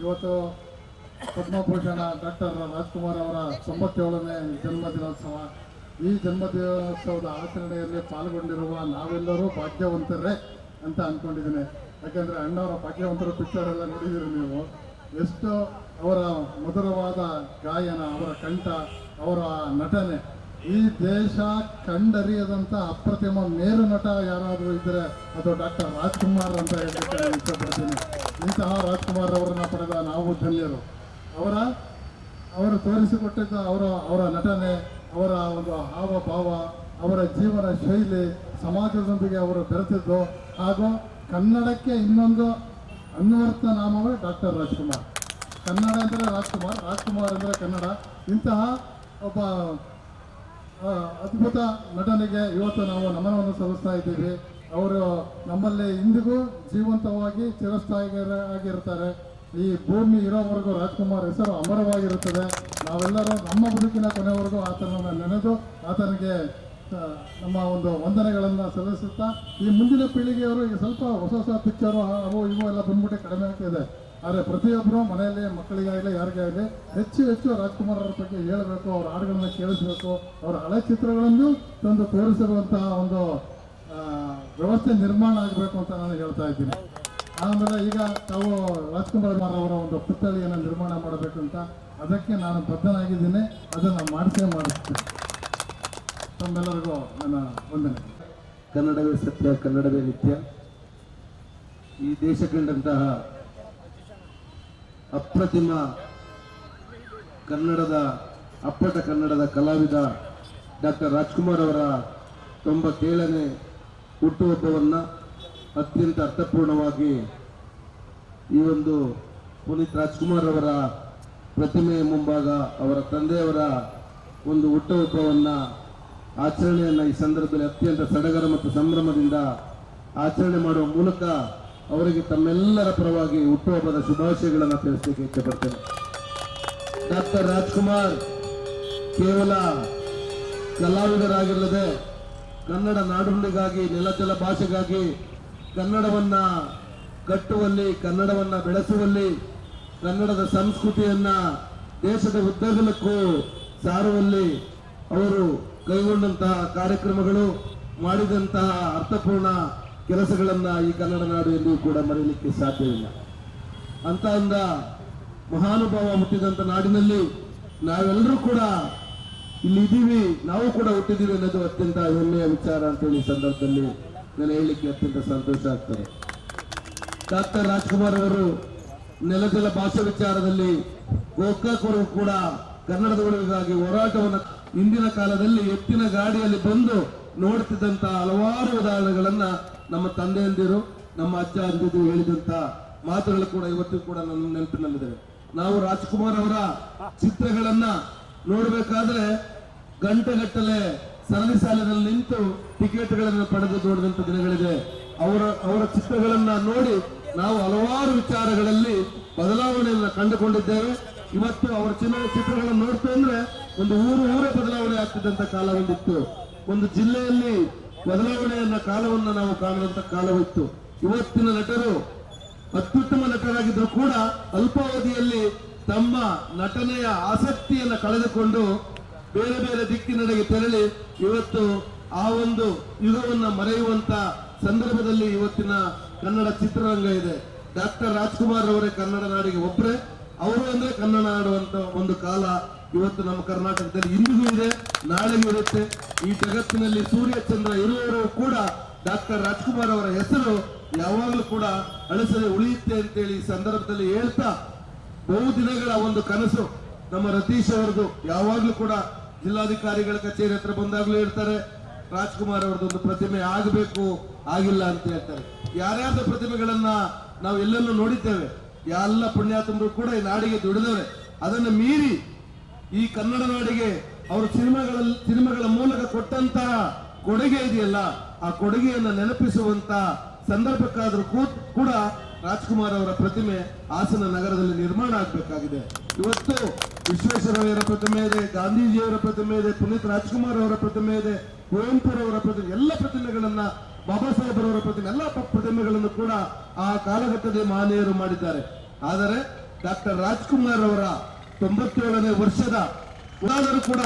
ಇವತ್ತು ಪದ್ಮಭೂಷಣ ಡಾಕ್ಟರ್ ರಾಜ್ಕುಮಾರ್ ಅವರ ತೊಂಬತ್ತೇಳನೇ ಜನ್ಮ ದಿನೋತ್ಸವ ಈ ಜನ್ಮ ದಿನೋತ್ಸವದ ಆಚರಣೆಯಲ್ಲಿ ಪಾಲ್ಗೊಂಡಿರುವ ನಾವೆಲ್ಲರೂ ಭಾಗ್ಯವಂತರೇ ಅಂತ ಅಂದ್ಕೊಂಡಿದ್ದೀನಿ ಯಾಕೆಂದರೆ ಅಣ್ಣವರ ಭಾಗ್ಯವಂತರ ಪಿಕ್ಚರ್ ಎಲ್ಲ ನೋಡಿದ್ದೀರಿ ನೀವು. ಎಷ್ಟು ಅವರ ಮಧುರವಾದ ಗಾಯನ, ಅವರ ಕಂಠ, ಅವರ ನಟನೆ. ಈ ದೇಶ ಕಂಡರಿಯದಂತ ಅಪ್ರತಿಮ ಮೇರು ನಟ ಯಾರಾದರೂ ಇದ್ದರೆ ಅದು ಡಾಕ್ಟರ್ ರಾಜ್ಕುಮಾರ್ ಅಂತ ಹೇಳಿ ಇಷ್ಟಪಡ್ತೀನಿ. ಇಂತಹ ರಾಜ್ಕುಮಾರ್ ಅವರನ್ನ ಪಡೆದ ನಾವು ಧನ್ಯರು. ಅವರ, ಅವರು ತೋರಿಸಿಕೊಟ್ಟಿದ್ದ ಅವರ ಅವರ ನಟನೆ, ಅವರ ಒಂದು ಹಾವಭಾವ, ಅವರ ಜೀವನ ಶೈಲಿ, ಸಮಾಜದೊಂದಿಗೆ ಅವರು ಬೆರೆತಿದ್ದು, ಹಾಗೂ ಕನ್ನಡಕ್ಕೆ ಇನ್ನೊಂದು ಅನ್ವರ್ಥ ನಾಮವೇ ಡಾಕ್ಟರ್ ರಾಜ್ಕುಮಾರ್. ಕನ್ನಡ ಅಂದರೆ ರಾಜ್ಕುಮಾರ್ ರಾಜ್ಕುಮಾರ್ ಅಂದರೆ ಕನ್ನಡ. ಇಂತಹ ಒಬ್ಬ ಅದ್ಭುತ ನಟನೆಗೆ ಇವತ್ತು ನಾವು ನಮನವನ್ನು ಸಲ್ಲಿಸ್ತಾ ಇದ್ದೀವಿ. ಅವರು ನಮ್ಮಲ್ಲಿ ಇಂದಿಗೂ ಜೀವಂತವಾಗಿ ಚಿರಸ್ಥಾಯಿಯಾಗಿರ್ತಾರೆ ಈ ಭೂಮಿ ಇರೋವರೆಗೂ ರಾಜ್ಕುಮಾರ್ ಹೆಸರು ಅಮರವಾಗಿರುತ್ತದೆ. ನಾವೆಲ್ಲರೂ ನಮ್ಮ ಬದುಕಿನ ಕೊನೆವರೆಗೂ ಆತನನ್ನು ನೆನೆದು ಆತನಿಗೆ ನಮ್ಮ ಒಂದು ವಂದನೆಗಳನ್ನು ಸಲ್ಲಿಸುತ್ತಾ ಈ ಮುಂದಿನ ಪೀಳಿಗೆಯವರು ಈಗ ಸ್ವಲ್ಪ ಹೊಸ ಹೊಸ ಪಿಕ್ಚರು ಅವು ಇವು ಎಲ್ಲ ಬಂದ್ಬಿಟ್ಟು ಕಡಿಮೆ ಆಗ್ತಿದೆ. ಆದರೆ ಪ್ರತಿಯೊಬ್ಬರು ಮನೆಯಲ್ಲಿ ಮಕ್ಕಳಿಗಾಗಲಿ ಯಾರಿಗೇ ಆಗಲಿ ಹೆಚ್ಚು ಹೆಚ್ಚು ರಾಜ್ಕುಮಾರ್ ಅವರ ಬಗ್ಗೆ ಹೇಳಬೇಕು, ಅವ್ರ ಹಾಡುಗಳನ್ನ ಕೇಳಿಸ್ಬೇಕು, ಅವರ ಹಳೆ ಚಿತ್ರಗಳನ್ನು ತಂದು ತೋರಿಸಿರುವಂತಹ ಒಂದು ವ್ಯವಸ್ಥೆ ನಿರ್ಮಾಣ ಆಗಬೇಕು ಅಂತ ನಾನು ಹೇಳ್ತಾ ಇದ್ದೀನಿ. ಆಮೇಲೆ ಈಗ ತಾವು ರಾಜ್ಕುಮಾರ್ ಅವರ ಒಂದು ಪುತ್ಥಳಿಯನ್ನು ನಿರ್ಮಾಣ ಮಾಡಬೇಕು ಅಂತ ಅದಕ್ಕೆ ನಾನು ಬದ್ಧನಾಗಿದ್ದೀನಿ. ಅದನ್ನು ಮಾಡಿಸೇ ಮಾಡಿಸ್ತೀನಿ. ತಮ್ಮೆಲ್ಲರಿಗೂ ನನ್ನ ವಂದನೆ. ಕನ್ನಡವೇ ಸತ್ಯ, ಕನ್ನಡವೇ ನಿತ್ಯ. ಈ ದೇಶ ಕಂಡಂತಹ ಅಪ್ರತಿಮ ಕನ್ನಡದ, ಅಪ್ಪಟ ಕನ್ನಡದ ಕಲಾವಿದ ಡಾಕ್ಟರ್ ರಾಜ್ಕುಮಾರ್ ಅವರ ತೊಂಬತ್ತೇಳನೇ ಹುಟ್ಟುಹಬ್ಬವನ್ನು ಅತ್ಯಂತ ಅರ್ಥಪೂರ್ಣವಾಗಿ ಈ ಒಂದು ಪುನೀತ್ ರಾಜ್ಕುಮಾರ್ ಅವರ ಪ್ರತಿಮೆಯ ಮುಂಭಾಗ ಅವರ ತಂದೆಯವರ ಒಂದು ಹುಟ್ಟುಹಬ್ಬವನ್ನು ಆಚರಣೆಯನ್ನು ಈ ಸಂದರ್ಭದಲ್ಲಿ ಅತ್ಯಂತ ಸಡಗರ ಮತ್ತು ಸಂಭ್ರಮದಿಂದ ಆಚರಣೆ ಮಾಡುವ ಮೂಲಕ ಅವರಿಗೆ ತಮ್ಮೆಲ್ಲರ ಪರವಾಗಿ ಹುಟ್ಟುಹಬ್ಬದ ಶುಭಾಶಯಗಳನ್ನು ತಿಳಿಸಲಿಕ್ಕೆ ಇಷ್ಟಪಡ್ತೇನೆ ಡಾಕ್ಟರ್ ರಾಜ್ಕುಮಾರ್ ಕೇವಲ ಕಲಾವಿದರಾಗಿರಲದೆ ಕನ್ನಡ ನಾಡುಗಳಿಗಾಗಿ ನೆಲಜಲ ಭಾಷೆಗಾಗಿ ಕನ್ನಡವನ್ನ ಕಟ್ಟುವಲ್ಲಿ, ಕನ್ನಡವನ್ನ ಬೆಳೆಸುವಲ್ಲಿ, ಕನ್ನಡದ ಸಂಸ್ಕೃತಿಯನ್ನ ದೇಶದ ಉದ್ದಗಲಕ್ಕೂ ಸಾರುವಲ್ಲಿ ಅವರು ಕೈಗೊಂಡಂತಹ ಕಾರ್ಯಕ್ರಮಗಳು, ಮಾಡಿದಂತಹ ಅರ್ಥಪೂರ್ಣ ಕೆಲಸಗಳನ್ನ ಈ ಕನ್ನಡ ನಾಡು ಎಂದು ಕೂಡ ಮರೆಯಲಿಕ್ಕೆ ಸಾಧ್ಯವಿಲ್ಲ. ಅಂತ ಅಂದ ಮಹಾನುಭಾವ ಹುಟ್ಟಿದಂತ ನಾಡಿನಲ್ಲಿ ನಾವೆಲ್ಲರೂ ಕೂಡ ಇಲ್ಲಿ ಇದ್ದೀವಿ, ನಾವು ಕೂಡ ಹುಟ್ಟಿದ್ದೀವಿ ಅನ್ನೋದು ಅತ್ಯಂತ ಹೆಮ್ಮೆಯ ವಿಚಾರ ಅಂತೇಳಿ ಹೇಳಿ ಸಂದರ್ಭದಲ್ಲಿ ನಾನು ಹೇಳಲಿಕ್ಕೆ ಅತ್ಯಂತ ಸಂತೋಷ ಆಗ್ತದೆ. ಡಾಕ್ಟರ್ ರಾಜ್ಕುಮಾರ್ ಅವರು ನೆಲಜಲ ಭಾಷೆ ವಿಚಾರದಲ್ಲಿ ಗೋಕಾಕರು ಕೂಡ ಕನ್ನಡದ ಉಳಿವಿಗಾಗಿ ಹೋರಾಟವನ್ನು ಇಂದಿನ ಕಾಲದಲ್ಲಿ ಎತ್ತಿನ ಗಾಡಿಯಲ್ಲಿ ಬಂದು ನೋಡ್ತಿದ್ದಂತ ಹಲವಾರು ಉದಾಹರಣೆಗಳನ್ನ ನಮ್ಮ ತಂದೆಯಂದಿರು, ನಮ್ಮ ಅಜ್ಜ ಅಂದಿದ್ದು ಹೇಳಿದಂತ ಮಾತುಗಳು ಕೂಡ ಇವತ್ತು ಕೂಡ ನನ್ನ ನೆನಪಿನಲ್ಲಿದೆ ನಾವು ರಾಜ್ಕುಮಾರ್ ಅವರ ಚಿತ್ರಗಳನ್ನ ನೋಡಬೇಕಾದ್ರೆ ಗಂಟೆಗಟ್ಟಲೆ ಸರದಿ ಸಾಲಿನಲ್ಲಿ ನಿಂತು ಟಿಕೆಟ್ಗಳನ್ನು ಪಡೆದು ನೋಡಿದಂತ ದಿನಗಳಿದೆ ಅವರ ಅವರ ಚಿತ್ರಗಳನ್ನ ನೋಡಿ ನಾವು ಹಲವಾರು ವಿಚಾರಗಳಲ್ಲಿ ಬದಲಾವಣೆಯನ್ನ ಕಂಡುಕೊಂಡಿದ್ದೇವೆ. ಇವತ್ತು ಅವರ ಚಿನ್ನ ಚಿತ್ರಗಳನ್ನು ನೋಡ್ತೇವೆ ಅಂದ್ರೆ ಒಂದು ಊರು ಊರೇ ಬದಲಾವಣೆ ಆಗ್ತಿದ್ದಂತ ಕಾಲ ಒಂದಿತ್ತು ಒಂದು ಜಿಲ್ಲೆಯಲ್ಲಿ ಬದಲಾವಣೆಯನ್ನ ಕಾಲವನ್ನ ನಾವು ಕಾಣುವಂತ ಕಾಲವಿತ್ತು ಇವತ್ತಿನ ನಟರು ಅತ್ಯುತ್ತಮ ನಟರಾಗಿದ್ರು ಕೂಡ ಅಲ್ಪಾವಧಿಯಲ್ಲಿ ತಮ್ಮ ನಟನೆಯ ಆಸಕ್ತಿಯನ್ನ ಕಳೆದುಕೊಂಡು ಬೇರೆ ಬೇರೆ ದಿಕ್ಕಿನೆಡೆಗೆ ತೆರಳಿ ಇವತ್ತು ಆ ಒಂದು ಯುಗವನ್ನ ಮರೆಯುವಂತ ಸಂದರ್ಭದಲ್ಲಿ ಇವತ್ತಿನ ಕನ್ನಡ ಚಿತ್ರರಂಗ ಇದೆ. ಡಾಕ್ಟರ್ ರಾಜ್ಕುಮಾರ್ ಅವರೇ ಕನ್ನಡ ನಾಡಿಗೆ ಒಬ್ಬರೇ ಅವರು ಅಂದ್ರೆ ಕನ್ನಡ ಆಡುವಂತ ಒಂದು ಕಾಲ ಇವತ್ತು ನಮ್ಮ ಕರ್ನಾಟಕದಲ್ಲಿ ಇಂದಿಗೂ ಇದೆ ನಾಳೆಗೂ ಇರುತ್ತೆ. ಈ ಜಗತ್ತಿನಲ್ಲಿ ಸೂರ್ಯಚಂದ್ರ ಇರುವವರು ಕೂಡ ಡಾಕ್ಟರ್ ರಾಜ್ಕುಮಾರ್ ಅವರ ಹೆಸರು ಯಾವಾಗಲೂ ಕೂಡ ಅಳಿಸದೆ ಉಳಿಯುತ್ತೆ ಅಂತೇಳಿ ಈ ಸಂದರ್ಭದಲ್ಲಿ ಹೇಳ್ತಾ ಬಹು ದಿನಗಳ ಒಂದು ಕನಸು ನಮ್ಮ ರತೀಶ್ ಅವರದು ಯಾವಾಗಲೂ ಕೂಡ ಜಿಲ್ಲಾಧಿಕಾರಿಗಳ ಕಚೇರಿ ಹತ್ರ ಬಂದಾಗಲೂ ಹೇಳ್ತಾರೆ, ರಾಜ್ಕುಮಾರ್ ಅವರದೊಂದು ಪ್ರತಿಮೆ ಆಗಬೇಕು, ಆಗಿಲ್ಲ ಅಂತ ಹೇಳ್ತಾರೆ. ಯಾರ್ಯಾರ್ದ ಪ್ರತಿಮೆಗಳನ್ನ ನಾವು ಎಲ್ಲೆಲ್ಲೂ ನೋಡಿದ್ದೇವೆ, ಎಲ್ಲ ಪುಣ್ಯಾತ್ಮರು ಕೂಡ ಈ ನಾಡಿಗೆ ದುಡಿದವೆ ಅದನ್ನು ಮೀರಿ ಈ ಕನ್ನಡ ನಾಡಿಗೆ ಅವರು ಸಿನಿಮಾಗಳಲ್ಲಿ ಸಿನಿಮಾಗಳ ಮೂಲಕ ಕೊಟ್ಟಂತಹ ಕೊಡುಗೆ ಇದೆಯಲ್ಲ, ಆ ಕೊಡುಗೆಯನ್ನು ನೆನಪಿಸುವಂತ ಸಂದರ್ಭಕ್ಕಾದರೂ ಕೂಡ ರಾಜ್ಕುಮಾರ್ ಅವರ ಪ್ರತಿಮೆ ಹಾಸನ ನಗರದಲ್ಲಿ ನಿರ್ಮಾಣ ಆಗಬೇಕಾಗಿದೆ. ಇವತ್ತು ವಿಶ್ವೇಶ್ವರಯ್ಯರ ಪ್ರತಿಮೆ ಇದೆ, ಗಾಂಧೀಜಿಯವರ ಪ್ರತಿಮೆ ಇದೆ, ಪುನೀತ್ ರಾಜ್ಕುಮಾರ್ ಅವರ ಪ್ರತಿಮೆ ಇದೆ, ಕುವೆಂಪುರವರ ಪ್ರತಿಮೆ, ಎಲ್ಲ ಪ್ರತಿಮೆಗಳನ್ನ ಬಾಬಾ ಸಾಹೇಬರವರ ಪ್ರತಿಮೆ, ಎಲ್ಲ ಪ್ರತಿಮೆಗಳನ್ನು ಕೂಡ ಆ ಕಾಲಘಟ್ಟದ ಮಹನೀಯರು ಮಾಡಿದ್ದಾರೆ. ಆದರೆ ಡಾಕ್ಟರ್ ರಾಜ್ಕುಮಾರ್ ಅವರ ತೊಂಬತ್ತೇಳನೇ ವರ್ಷದ ಉದಾದರೂ ಕೂಡ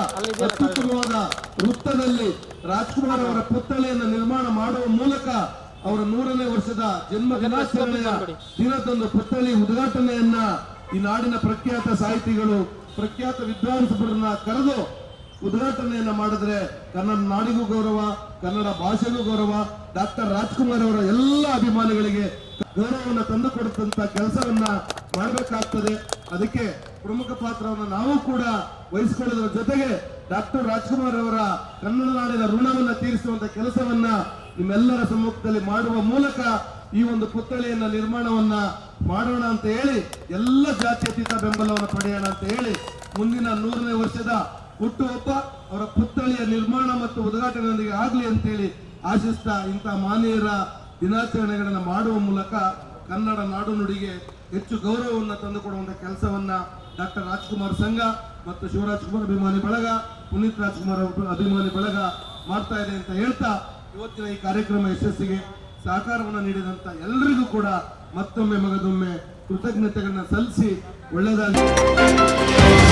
ಅತ್ಯುತ್ತಮವಾದ ವೃತ್ತದಲ್ಲಿ ರಾಜ್ಕುಮಾರ್ ಅವರ ಪುತ್ತಳೆಯನ್ನು ನಿರ್ಮಾಣ ಮಾಡುವ ಮೂಲಕ ಅವರ ನೂರನೇ ವರ್ಷದ ಜನ್ಮ ದಿನಾಚರಣೆಯ ದಿನದಂದು ಪುತ್ಥಳಿ ಉದ್ಘಾಟನೆಯನ್ನ ಈ ನಾಡಿನ ಪ್ರಖ್ಯಾತ ಸಾಹಿತಿಗಳು ಪ್ರಖ್ಯಾತ ವಿದ್ವಾಂಸರನ್ನ ಕರೆದು ಉದ್ಘಾಟನೆಯನ್ನ ಮಾಡಿದ್ರೆ ಕನ್ನಡ ನಾಡಿಗೂ ಗೌರವ, ಕನ್ನಡ ಭಾಷೆಗೂ ಗೌರವ, ಡಾಕ್ಟರ್ ರಾಜ್ಕುಮಾರ್ ಅವರ ಎಲ್ಲ ಅಭಿಮಾನಿಗಳಿಗೆ ಗೌರವವನ್ನು ತಂದುಕೊಡುತ್ತಂತ ಕೆಲಸವನ್ನ ಮಾಡಬೇಕಾಗ್ತದೆ. ಅದಕ್ಕೆ ಪ್ರಮುಖ ಪಾತ್ರವನ್ನು ನಾವು ಕೂಡ ವಹಿಸಿಕೊಳ್ಳೋದ್ರ ಜೊತೆಗೆ ಡಾಕ್ಟರ್ ರಾಜ್ಕುಮಾರ್ ಅವರ ಕನ್ನಡ ನಾಡಿನ ಋಣವನ್ನು ತೀರಿಸುವಂತ ಕೆಲಸವನ್ನ ನಿಮ್ಮೆಲ್ಲರ ಸಮ್ಮುಖದಲ್ಲಿ ಮಾಡುವ ಮೂಲಕ ಈ ಒಂದು ಪುತ್ಥಳಿಯನ್ನ ನಿರ್ಮಾಣವನ್ನ ಮಾಡೋಣ ಅಂತ ಹೇಳಿ, ಎಲ್ಲ ಜಾತ್ಯತೀತ ಬೆಂಬಲವನ್ನು ಪಡೆಯೋಣ ಅಂತ ಹೇಳಿ ಮುಂದಿನ ನೂರನೇ ವರ್ಷದ ಹುಟ್ಟುಹಬ್ಬ ಅವರ ಪುತ್ಥಳಿಯ ನಿರ್ಮಾಣ ಮತ್ತು ಉದ್ಘಾಟನೆಯೊಂದಿಗೆ ಆಗಲಿ ಅಂತೇಳಿ ಆಶಿಸ್ತಾ ಇಂಥ ಮಾನೀಯರ ದಿನಾಚರಣೆಗಳನ್ನು ಮಾಡುವ ಮೂಲಕ ಕನ್ನಡ ನಾಡು ನುಡಿಗೆ ಹೆಚ್ಚು ಗೌರವವನ್ನು ತಂದುಕೊಡುವಂತ ಕೆಲಸವನ್ನು ಡಾಕ್ಟರ್ ರಾಜ್ಕುಮಾರ್ ಸಂಘ ಮತ್ತು ಶಿವರಾಜ್ ಕುಮಾರ್ ಅಭಿಮಾನಿ ಬಳಗ, ಪುನೀತ್ ರಾಜ್ಕುಮಾರ್ ಅಭಿಮಾನಿ ಬಳಗ ಮಾಡ್ತಾ ಇದೆ ಅಂತ ಹೇಳ್ತಾ ಇವತ್ತಿನ ಈ ಕಾರ್ಯಕ್ರಮ ಯಶಸ್ಸಿಗೆ ಸಹಕಾರವನ್ನು ನೀಡಿದಂತ ಎಲ್ಲರಿಗೂ ಕೂಡ ಮತ್ತೊಮ್ಮೆ ಮಗದೊಮ್ಮೆ ಕೃತಜ್ಞತೆಗಳನ್ನ ಸಲ್ಲಿಸಿ ಒಳ್ಳೆಯದಾಗಲಿ.